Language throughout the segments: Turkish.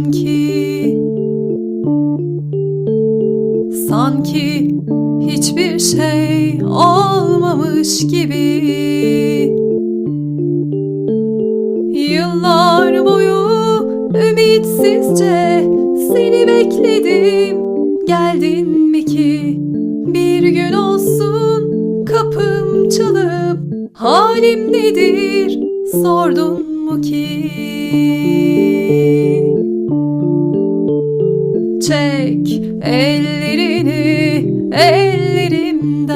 inan ki. Sanki hiçbir şey olmamış gibi. Yıllar boyu ümitsizce seni bekledim. Geldin mi ki? Bir gün olsun kapım çalıp Halim nedir? Sordun mu ki? Çek ellerini ellerimden.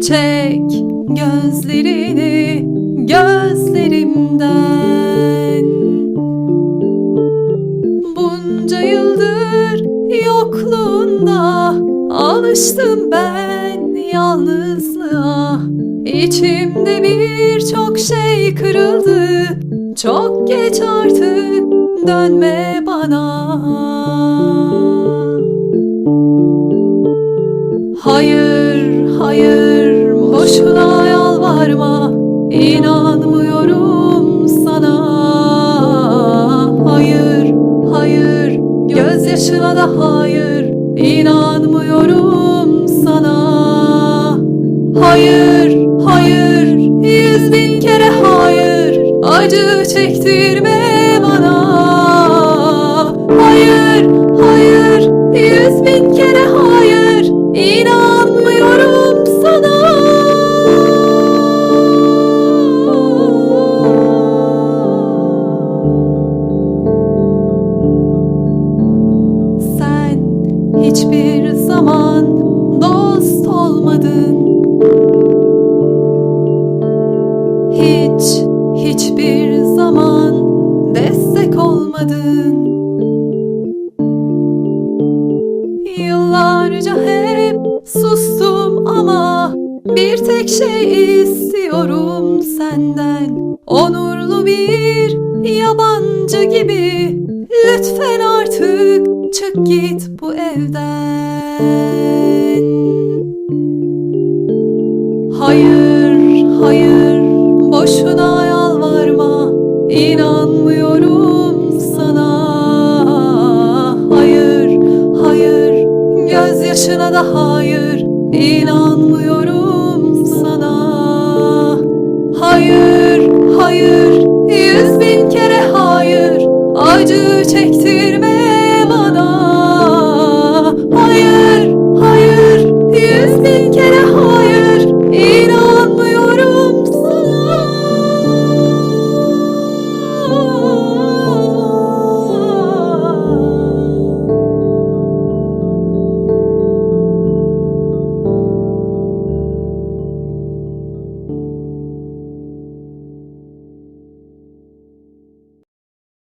Çek gözlerini gözlerimden. Bunca yıldır yokluğunda alıştım ben yalnızlığa İçimde birçok şey kırıldı. Çok geç artık dönme bana. Hayır, hayır, boşuna yalvarma. İnanmıyorum sana. Hayır, hayır, gözyaşına da hayır. İnanmıyorum sana. Hayır, Acı çektirme bana. Hayır, hayır, yüz bin kere hayır İnanmıyorum sana. Sen hiçbir zaman dost olmadın. Hiç, hiçbir zaman destek olmadın. Yıllarca hep sustum ama bir tek şey istiyorum senden. Onurlu bir yabancı gibi lütfen artık çık git bu evden. Hayır, hayır, boşuna yalvarma İnanmıyorum sana. Hayır, hayır, gözyaşına da hayır İnanmıyorum sana. Hayır, hayır, yüz bin kere hayır Acı çektirme